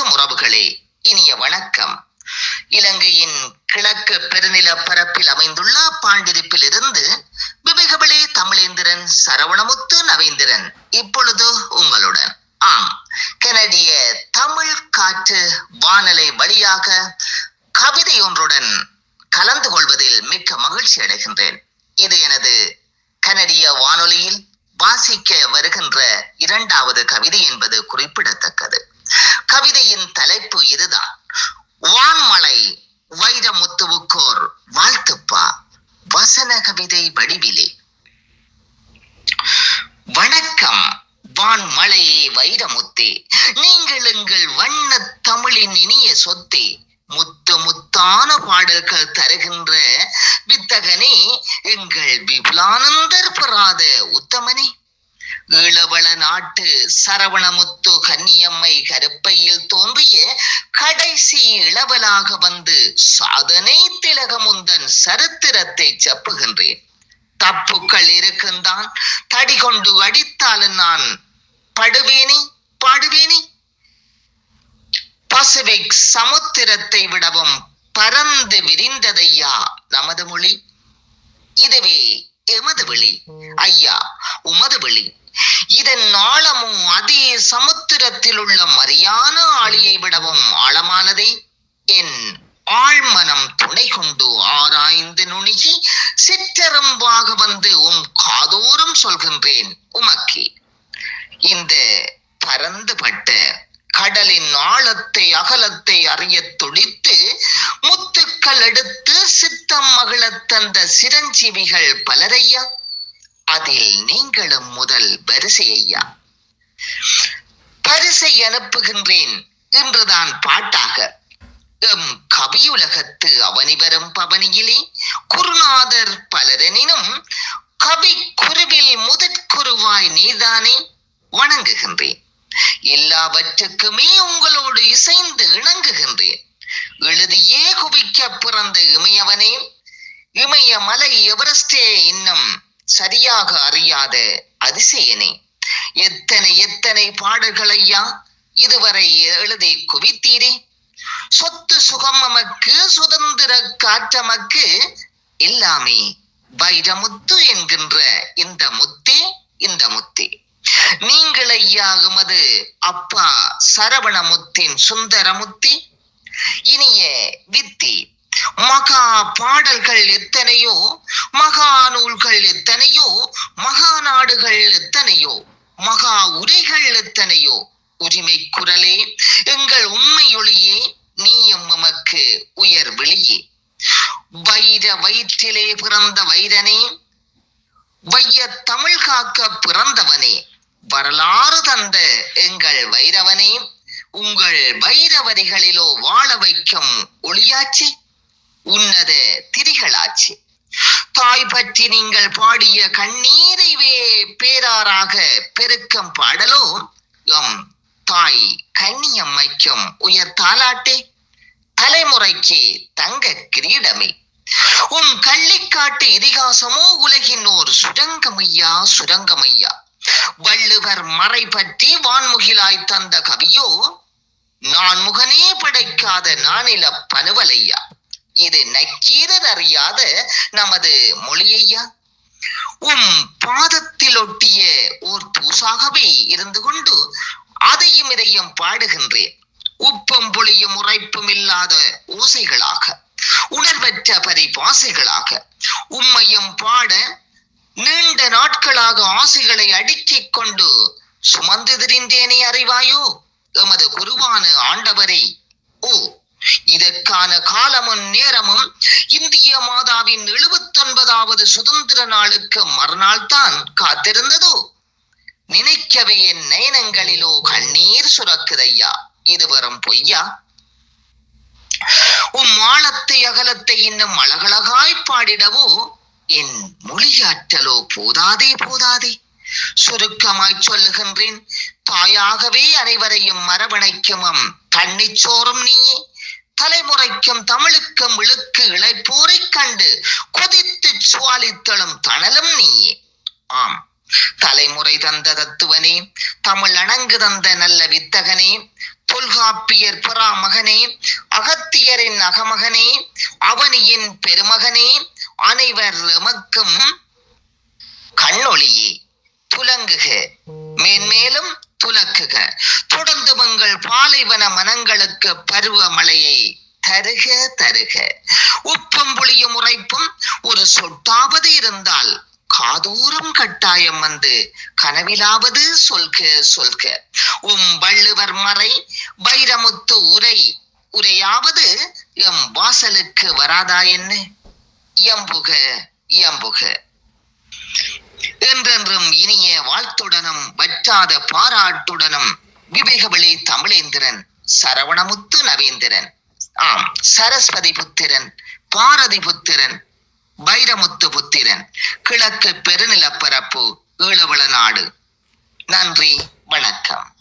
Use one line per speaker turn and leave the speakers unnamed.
பேசும் உறவுகளே இனிய வணக்கம். இலங்கையின் கிழக்கு பெருநில பரப்பில் அமைந்துள்ள பாண்டிருப்பில் இருந்து விவேகவளே தமிழேந்திரன் சரவணமுத்து நவேந்திரன் இப்பொழுது உங்களுடன். ஆம் கனடிய தமிழ் காற்று வானலை வழியாக கவிதை ஒன்றுடன் கலந்து கொள்வதில் மிக்க மகிழ்ச்சி அடைகின்றேன். இது எனது கனடிய வானொலியில் வாசிக்க வருகின்ற இரண்டாவது கவிதை என்பது குறிப்பிடத்தக்கது. கவிதையின் தலைப்பு இதுதான். வான்மலை வைரமுத்துவுக்கோர் வாழ்த்துப்பா. வசன கவிதை வடிவிலே. வணக்கம் வான்மலையே வைரமுத்தே. நீங்கள் எங்கள் வண்ண தமிழின் இனிய சொத்தே. முத்து முத்தான பாடல்கள் தருகின்ற வித்தகனே எங்கள் விபுலானந்தர் பெறாத உத்தமனே. ஈழவள நாட்டு சரவணமுத்து கன்னியம்மை கருப்பையில் தோன்றிய கடைசி இளவலாக வந்து சாதனை திலகமுந்தன் சரித்திரத்தை செப்புகின்றேன். தப்புக்கள் இருக்கின்றான் தடி கொண்டு அடித்தாலும் நான் படுவேனி பாடுவேனி. பசிபிக் சமுத்திரத்தை விடவும் பறந்து விரிந்ததையா நமது மொழி? இதுவே எமது விழி. ஐயா உமது விழி. இதன் ஆழமும் அதே சமுத்திரத்தில் உள்ள மரியான ஆளியை விடவும் ஆழமானதே. என் ஆழ்மனம் துணை கொண்டு ஆராய்ந்து நுணுகி சிற்றரம்பாக வந்து உம் காதோறும் சொல்கின்றேன் உமக்கே. இந்த பரந்துபட்ட கடலின் ஆழத்தை அகலத்தை அறிய துடித்து முத்துக்கள் எடுத்து சித்தம் மகிழத் தந்த சிரஞ்சீவிகள் பலரையா? அதில் நீங்களும் முதல் வரிசை ஐயா. பரிசை அனுப்புகின்றேன் என்றுதான் பாட்டாக. எம் கவியுலகத்து அவனி வரும் பவனியிலே குருநாதர் பலரெனினும் கவி குருவில் முதற்குருவாய் நீதானே வணங்குகின்றேன். எல்லாவற்றுக்குமே உங்களோடு இசைந்து இணங்குகின்றேன். எழுதியே குவிக்க பிறந்த இமையவனே இமய மலை எவரெஸ்டே இன்னும் சரியாக அறியாத அதிசயனே. எத்தனை எத்தனை பாடல்களையா இதுவரை எழுதி குவித்தீரே. சொத்து சுகம் நமக்கு சுதந்திர காற்றமக்கு எல்லாமே வைரமுத்து என்கின்ற இந்த முத்தே இந்த முத்தே. நீங்கள் ஐயா எமது அப்பா சரவணமுத்தின் சுந்தரமுத்தி இனிய வித்தி மகா பாடல்கள் எத்தனையோ மகா நூல்கள் எத்தனையோ? மகா நாடுகள் எத்தனையோ? மகா உரைகள் எத்தனையோ? உரிமை குரலே எங்கள் உண்மையொளியே நீயும் உமக்கு உயர் வெளியே. வைர வயிற்றிலே பிறந்த வைரனே வைய தமிழ் காக்க பிறந்தவனே வரலாறு தந்த எங்கள் வைரவனே உங்கள் வைரவரிகளிலோ வாழ வைக்கும் ஒளியாச்சி உன்னத திரிகளாச்சு. தாய் பற்றி நீங்கள் பாடிய கண்ணீரைவே பேராராக பெருக்கம் பாடலோ எம் தாய் கன்னியம்மைக்கும் உயர் தாலாட்டே தலைமுறைக்கு தங்க கிரீடமே. உம் கள்ளிக்காட்டு இதிகாசமோ உலகின் ஓர் சுரங்கமையா சுரங்கமையா. வள்ளுவர் மறை பற்றி வான்முகிலாய் தந்த கவியோ நான் முகனே படைக்காத நானில பனுவலையா. இது நக்கீரர் அறியாத நமது மொழியையா? உம் பாதத்தில் ஒட்டிய ஓர் தூசாகவே இருந்து கொண்டு அதையும் இதையும் பாடுகின்றேன். உப்பம் புளியும் உரைப்பும் இல்லாத ஓசைகளாக உணர்வற்ற பரிபாசைகளாக உம்மையும் பாட நீண்ட நாட்களாக ஆசைகளை அடுக்கிக் கொண்டு சுமந்து திரிந்தேனே அறிவாயோ? எமது குருவான ஆண்டவரை ஓ இதற்கான காலமும் நேரமும் இந்திய மாதாவின் எழுபத்தொன்பதாவது சுதந்திர நாளுக்கு மறுநாள் தான் காத்திருந்ததோ? நினைக்கவே என் நயனங்களிலோ கண்ணீர் சுரக்குதையா? இது வரும் பொய்யா? உம் ஆழத்தை அகலத்தை இன்னும் அழகழகாய் பாடிடவோ? என் மொழியாற்றலோ போதாதே போதாதே. சுருக்கமாய் சொல்லுகின்றேன் தாயாகவே அனைவரையும் மரவணைக்குமம் கண்ணிச்சோறும் நீயே. தலைமுறைக்கும் தமிழுக்கும் இழுக்கு இழைப்போரை கண்டு கொதித்து சுவாலித்தழும் தணலும் நீயே. ஆம் தலைமுறை தந்த தத்துவனே தமிழ் அணங்கு தந்த நல்ல வித்தகனே தொல்காப்பியர் பெறா மகனே அகத்தியரின் அகமகனே அவனியின் பெருமகனே அனைவர் எமக்கும் கண்ணொளியே. துலங்குக மேன்மேலும் துலக்குக. தொடர்ந்து உங்கள் பாலைவன மனங்களுக்கு பருவமழையை தருக தருக. உப்பும் புளியும் உரைப்பும் ஒரு சொட்டாவது இருந்தால் காதூரம் கட்டாயம் வந்து கனவிலாவது சொல்க சொல்க. உம் வள்ளுவர் மறை வைரமுத்து உரை உரையாவது எம் வாசலுக்கு வராதா என்ன? எம்புக எம்புக என்றென்றும் இனிய வாழ்த்துடனும் வற்றாத பாராட்டுடனும் விவேகவழி தமிழேந்திரன் சரவணமுத்து நவேந்திரன். ஆம் சரஸ்வதி புத்திரன் பாரதி புத்திரன் வைரமுத்து புத்திரன். கிழக்கு பெருநிலப்பரப்பு ஈழவள நாடு. நன்றி வணக்கம்.